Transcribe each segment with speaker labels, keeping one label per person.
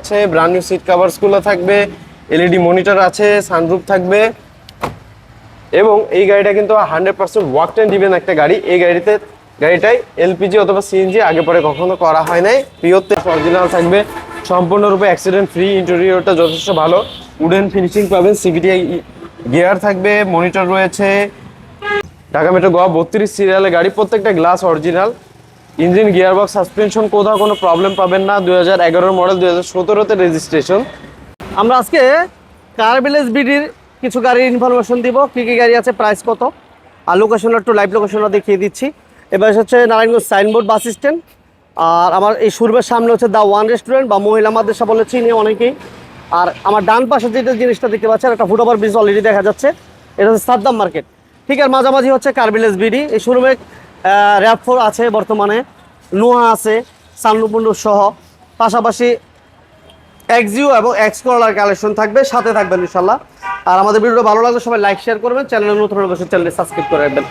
Speaker 1: আছে brand new seat কাভার্সগুলো থাকবে এলইডি মনিটর আছে সানরুফ থাকবে। এবং এই গাড়িটা কিন্তু হান্ড্রেড পার্সেন্ট ওয়াক টেন দিবেন একটা গাড়ি। এই গাড়িতে, গাড়িটাই এলপিজি অথবা সিএনজি আগে পরে কখনো করা হয় নাই। পিওতে অরিজিনাল থাকবে। সম্পূর্ণরূপে অ্যাক্সিডেন্ট ফ্রি ইন্টেরিয়রটা যথেষ্ট ভালো। উডেন ফিনিশিং পাবেন সিবিটিআই গিয়ার থাকবে মনিটর রয়েছে। ঢাকা মেট্রো গোয়া বত্রিশ সিরিয়ালের গাড়ি, প্রত্যেকটা glass original engine, gearbox, suspension, কোথাও কোনো প্রবলেম পাবেন না। দুই হাজার মডেল, দুই হাজার সতেরোতে রেজিস্ট্রেশন।
Speaker 2: আমরা আজকে কার ভিলেজ বিডির কিছু গাড়ির ইনফরমেশন দিব। কী কী গাড়ি আছে প্রাইস কত? আর লোকেশনটা একটু লাইভ লোকেশনটা দেখিয়ে দিচ্ছি। এবার হচ্ছে নারায়ণগঞ্জ সাইনবোর্ড বাস স্ট্যান্ড আর আমার এই সুরবের সামনে হচ্ছে দ্য ওয়ান রেস্টুরেন্ট বা মহিলা মাদ্রাসা বলে চিনি অনেকেই। আর আমার ডান পাশে যেটা জিনিসটা দেখতে পাচ্ছেন, একটা ফুটওভার ব্রিজ অলরেডি দেখা যাচ্ছে। এটা হচ্ছে সাদ্দাম মার্কেট ঠিক আর মাঝামাঝি হচ্ছে কার্বিলেজ বিডি এই শোরুমে র্যাপ ফোর আছে বর্তমানে নোয়া আছে সানলুপুন্ডু সহ। পাশাপাশি এক্সিও এবং এক্স করলার কালেকশন থাকবে সাথে থাকবেন ইনশাল্লাহ। আর আমাদের ভিডিওটা ভালো লাগলে সবাই লাইক শেয়ার করবেন চ্যানেলে নতুন অবশ্যই চ্যানেলটি সাবস্ক্রাইব করে রাখবেন।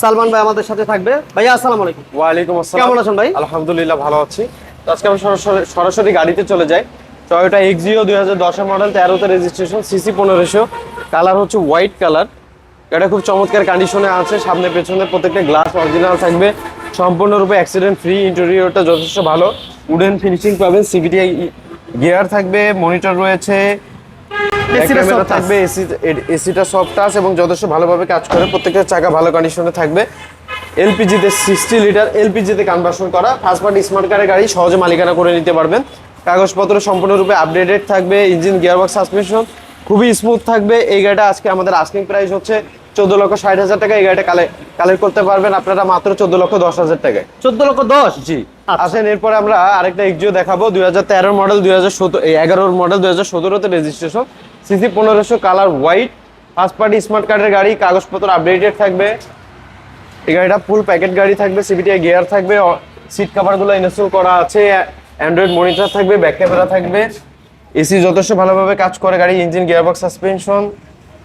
Speaker 2: সালমান ভাই আমাদের সাথে থাকবে। ভাইয়া আসসালামু আলাইকুম।
Speaker 1: ওয়ালাইকুম আসসালাম।
Speaker 2: কেমন আছেন ভাই?
Speaker 1: আলহামদুলিল্লাহ ভালো আছি। তো আজকে আমি সরাসরি সরাসরি গাড়িতে চলে যাই। টয়োটা এক্সিও দুই হাজার দশের মডেল তেরোতে রেজিস্ট্রেশন সিসি পনেরোশো। কালার হচ্ছে হোয়াইট কালার এটা খুব চমৎকার কন্ডিশনে আছে সামনে পেছনে প্রত্যেকটা গ্লাস অরিজিনাল থাকবে। সম্পূর্ণরূপে অ্যাক্সিডেন্ট ফ্রি ইন্টেরিয়রটা যথেষ্ট ভালো। উডেন ফিনিশিং পাবেন সিবিটিআই গিয়ার থাকবে মনিটর রয়েছে ক্যামেরা থাকবে এসি এসিটা সফট টাচ এবং যথেষ্ট ভালোভাবে কাজ করে। প্রত্যেকটা চাকা ভালো কন্ডিশনে থাকবে। এলপিজিতে সিক্সটি লিটার এলপিজিতে কনভার্সন করা। ফার্স্ট পার্টি স্মার্ট কারের গাড়ি সহজে মালিকানা করে নিতে পারবেন। কাগজপত্র সম্পূর্ণরূপে আপডেটেড থাকবে ইঞ্জিন গিয়ারবক্স সাসপেনশন খুবই স্মুথ থাকবে। এই গাড়িটা আজকে আমাদের আস্কিং প্রাইস হচ্ছে চোদ্দ লক্ষ ষাট হাজার টাকা। এই গাড়িটা কালেক্ট করতে পারবেন আপনারা মাত্র চোদ্দ লক্ষ দশ হাজার টাকায়।
Speaker 2: চোদ্দ লক্ষ দশ?
Speaker 1: জি।
Speaker 2: আচ্ছা।
Speaker 1: আসেন এরপরে আমরা আরেকটা এক্সিও দেখাবো। দুই হাজার তেরোর মডেল দুই হাজার সতেরো এগারোর মডেল দুই হাজার সতেরোতে রেজিস্ট্রেশন সিসি পনেরোশো colour white first party smart কার্ডের গাড়ি কাগজপত্র আপডেটেড থাকবে। এই গাড়িটা ফুল প্যাকেট গাড়ি থাকবে সিবিটিআই গিয়ার থাকবে সিট কাভারগুলো ইনস্টল করা আছে অ্যান্ড্রয়েড মনিটর থাকবে ব্যাক ক্যামেরা থাকবে। এসি যথেষ্ট ভালোভাবে কাজ করে গাড়ি engine gearbox suspension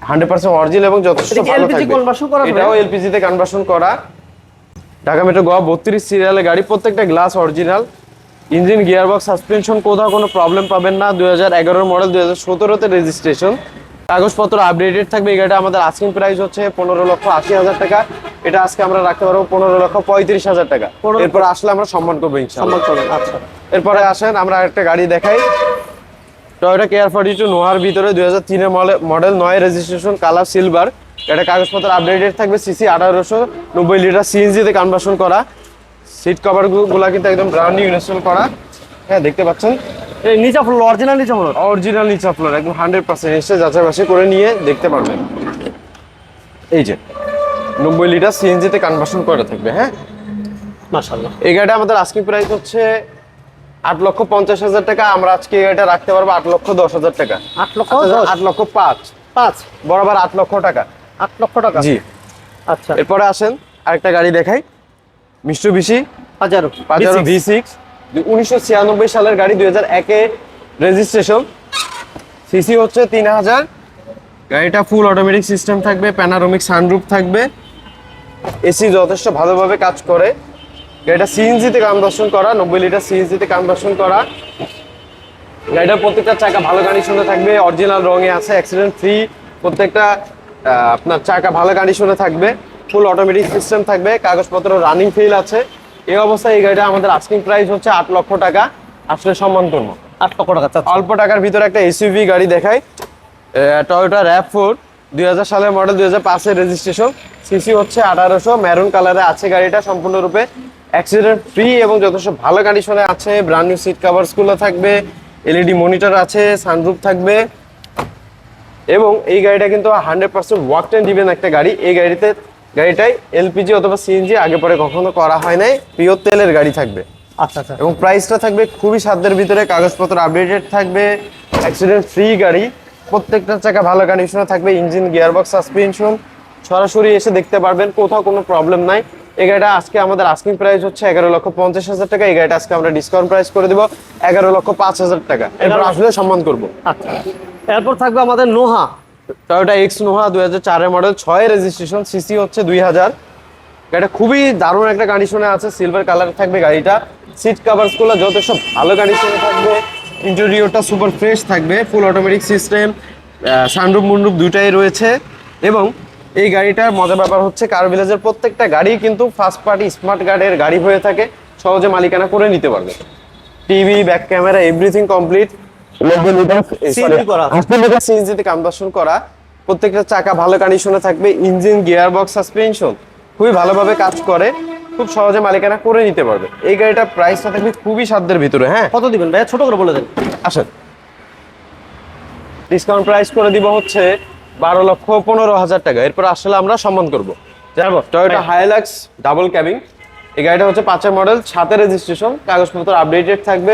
Speaker 1: hundred percent original এবং যথেষ্ট ভালো থাকবে? এটাও এলপিজিতে কনভার্সন করা। ঢাকা মেট্রো গোয়া বত্রিশ সিরিয়ালের গাড়ি প্রত্যেকটা glass original engine gearbox suspension কোথাও কোনো প্রবলেম পাবেন না। দুই হাজার এগারোর মডেল দুই হাজার সতেরোতে রেজিস্ট্রেশন কাগজপত্র আপডেটেড থাকবে। এই গাড়িটা আমাদের আস্কিং প্রাইস হচ্ছে পনেরো লক্ষ আশি হাজার টাকা। এটা আজকে আমরা রাখতে পারব পনেরো লক্ষ পঁয়ত্রিশ হাজার টাকা। এরপর আসলে আমরা সম্মান করব
Speaker 2: সম্মান করবেন আচ্ছা।
Speaker 1: এরপরে আসেন আমরা একটা গাড়ি দেখাই। টয়োটা কেয়ার ফর্টি টু নোয়ার ভিতরে দুই হাজার তিনের মডেল নয় রেজিস্ট্রেশন কালার সিলভার এটা কাগজপত্র আপডেটেড থাকবে সিসি আঠারোশো নব্বই লিটার সিএনজিতে কনভার্সন করা। সিট কভারগুলা কিন্তু একদম ব্রাউন নিউ ইনস্টল করা। হ্যাঁ দেখতে পাচ্ছেন?
Speaker 2: এই নিচা ফ্লোর অরিজিনাল নিচা ফ্লোর
Speaker 1: অরিজিনাল নিচা ফ্লোর একদম হান্ড্রেড পার্সেন্ট এসে যাচাই বাছাই করে নিয়ে দেখতে পারবেন। এই যে নব্বই লিটার সিএনজিতে কনভার্সন করে থাকবে হ্যাঁ?
Speaker 2: মাশাআল্লাহ।
Speaker 1: এই গাড়িটা আমাদের আজকে প্রাইস হচ্ছে আট লক্ষ পঞ্চাশ হাজার টাকা আমরা আজকে গাড়িটা রাখতে পারব আট লক্ষ দশ হাজার টাকা।
Speaker 2: আট লক্ষ
Speaker 1: আচ্ছা, আট লক্ষ পাঁচ।
Speaker 2: পাঁচ?
Speaker 1: বরাবর আট লক্ষ টাকা।
Speaker 2: আট লক্ষ টাকা?
Speaker 1: জি।
Speaker 2: আচ্ছা।
Speaker 1: এরপরে আসেন আরেকটা গাড়ি দেখাই। মিষ্টু বিশি
Speaker 2: হাজারো
Speaker 1: পাজারো। V six. উনিশশো ছিয়ানব্বই সালের গাড়ি দুই হাজার একে রেজিস্ট্রেশন। সিসি হচ্ছে তিন হাজার। গাড়িটা ফুল অটোমেটিক সিস্টেম থাকবে প্যানারোমিক সানরুফ থাকবে। এসি যথেষ্ট ভালোভাবে কাজ করে। গাড়িটা সিএনজিতে কনভার্সন করা নব্বই লিটার সিএনজিতে কনভার্সন করা। গাড়িটার প্রত্যেকটা চাকা ভালো কন্ডিশনে থাকবে অরিজিনাল রঙে আছে অ্যাক্সিডেন্ট ফ্রি প্রত্যেকটা আপনার চাকা ভালো কন্ডিশনে থাকবে ফুল অটোমেটিক সিস্টেম থাকবে কাগজপত্র রানিং ফিল আছে। এই অবস্থায় এই গাড়িটা আমাদের আস্কিং প্রাইস হচ্ছে আট লক্ষ টাকা আসলে সম্মান করব।
Speaker 2: আট লক্ষ টাকা
Speaker 1: অল্প টাকার ভিতরে একটা এসইউভি গাড়ি দেখাই। টয়োটা র্যাপ ফোর দুই হাজার সালের মডেল দুই হাজার পাঁচের রেজিস্ট্রেশন সিসি হচ্ছে আঠারোশো। ম্যারুন কালারে আছে গাড়িটা সম্পূর্ণরূপে। অ্যাক্সিডেন্ট ফ্রি এবং যথেষ্ট ভালো কন্ডিশনে আছে। ব্র্যান্ড নিউ সিট কাভার্সগুলো থাকবে। এলইডি মনিটর আছে সানরুফ থাকবে। এবং এই গাড়িটা কিন্তু হান্ড্রেড পার্সেন্ট ওয়াক টেন দিবেন একটা গাড়ি। এই গাড়িতে গাড়িটাই এলপিজি অথবা সিএনজি আগে পরে কখনো করা হয় নাই। পিওর তেলের গাড়ি থাকবে।
Speaker 2: আচ্ছা আচ্ছা।
Speaker 1: এবং প্রাইসটা থাকবে খুবই সাধ্যের ভিতরে। কাগজপত্র আপডেটেড থাকবে। অ্যাক্সিডেন্ট ফ্রি গাড়ি। প্রত্যেকটা চাকা ভালো কন্ডিশনে থাকবে ইঞ্জিন গিয়ারবক্স সাসপেনশন সরাসরি এসে দেখতে পারবেন কোথাও কোনো প্রবলেম নাই। এই গাড়িটা আজকে আমাদের আস্কিং প্রাইস হচ্ছে এগারো লক্ষ পঞ্চাশ হাজার টাকা এই গাড়িটা আজকে আমরা ডিসকাউন্ট প্রাইস করে দিব এগারো লক্ষ পাঁচ হাজার টাকা। এবার আসলে সম্মান করব।
Speaker 2: আচ্ছা। এরপর থাকবে আমাদের নোহা।
Speaker 1: টয়োটা এক্স নোহা দুই হাজার চারের মডেল ছয় রেজিস্ট্রেশন সিসি হচ্ছে দুই হাজার। গাড়িটা খুবই দারুণ একটা কন্ডিশনে আছে সিলভার কালার থাকবে গাড়িটা। সিট কাভার্সগুলো যথেষ্ট ভালো কন্ডিশনে থাকবে। ইন্টেরিয়রটা সুপার ফ্রেশ থাকবে ফুল অটোমেটিক সিস্টেম সানরুফ মুন্ডুপ দুইটাই রয়েছে। এবং এই গাড়িটার মজার ব্যাপার হচ্ছে কার ভিলেজের প্রত্যেকটা গাড়ি কিন্তু ফার্স্ট পার্টি স্মার্ট গার্ডের গাড়ি হয়ে থাকে সহজে মালিকানা করে নিতে পারবে। TV back camera everything complete. সিএনজিতে কনভার্সন করা। প্রত্যেকটা চাকা ভালো কন্ডিশনে থাকবে ইঞ্জিন গিয়ার বক্স সাসপেনশন খুবই ভালোভাবে কাজ করে। খুব সহজে মালিকানা করে নিতে পারবে। এই গাড়িটার প্রাইসটা থাকবে খুবই সাধ্যের ভিতরে হ্যাঁ?
Speaker 2: কত দিবেন ভাইয়া? ছোট করে বলে দেন।
Speaker 1: আসেন। ডিসকাউন্ট প্রাইস করে দিব হচ্ছে বারো লক্ষ পনেরো হাজার টাকা। এরপর আসলে আমরা সম্মান করব। জানব টয়োটা হাইলাক্স ডাবল ক্যাবিং এই গাড়িটা হচ্ছে পাঁচের মডেল সাথে রেজিস্ট্রেশন কাগজপত্র আপডেটেড থাকবে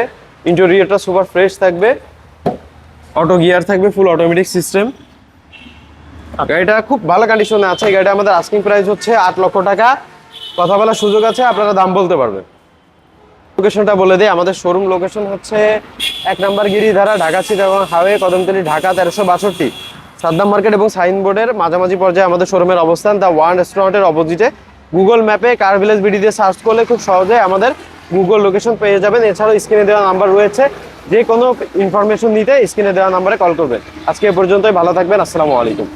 Speaker 1: ইন্টেরিয়রটা সুপার ফ্রেশ থাকবে অটো গিয়ার থাকবে ফুল অটোমেটিক সিস্টেম গাড়িটা খুব ভালো কন্ডিশনে আছে। এই গাড়িটা আমাদের আস্কিং প্রাইস হচ্ছে আট লক্ষ টাকা। কথা বলার সুযোগ আছে, আপনারা দাম বলতে পারবেন। লোকেশনটা বলে দিই, আমাদের শোরুম লোকেশন হচ্ছে এক নম্বর গিরিধারা, ঢাকা সিটি এবং হাইওয়ে, কদমতলি, ঢাকা, তেরোশো বাষট্টি। সাদ্দাম মার্কেট এবং সাইনবোর্ডের মাঝামাঝি পর্যায়ে আমাদের শোরুমের অবস্থান দ্য ওয়ান রেস্টুরেন্টের অপোজিটে গুগল ম্যাপে কার ভিলেজ বিডি দিয়ে সার্চ করলে খুব সহজে আমাদের গুগল লোকেশন পেয়ে যাবেন। এছাড়াও স্ক্রিনে দেওয়া নাম্বার রয়েছে, যে কোনো ইনফরমেশন নিতে স্ক্রিনে দেওয়া নাম্বারে কল করবেন। আজকে এ পর্যন্তই, ভালো থাকবেন, আসসালামু আলাইকুম।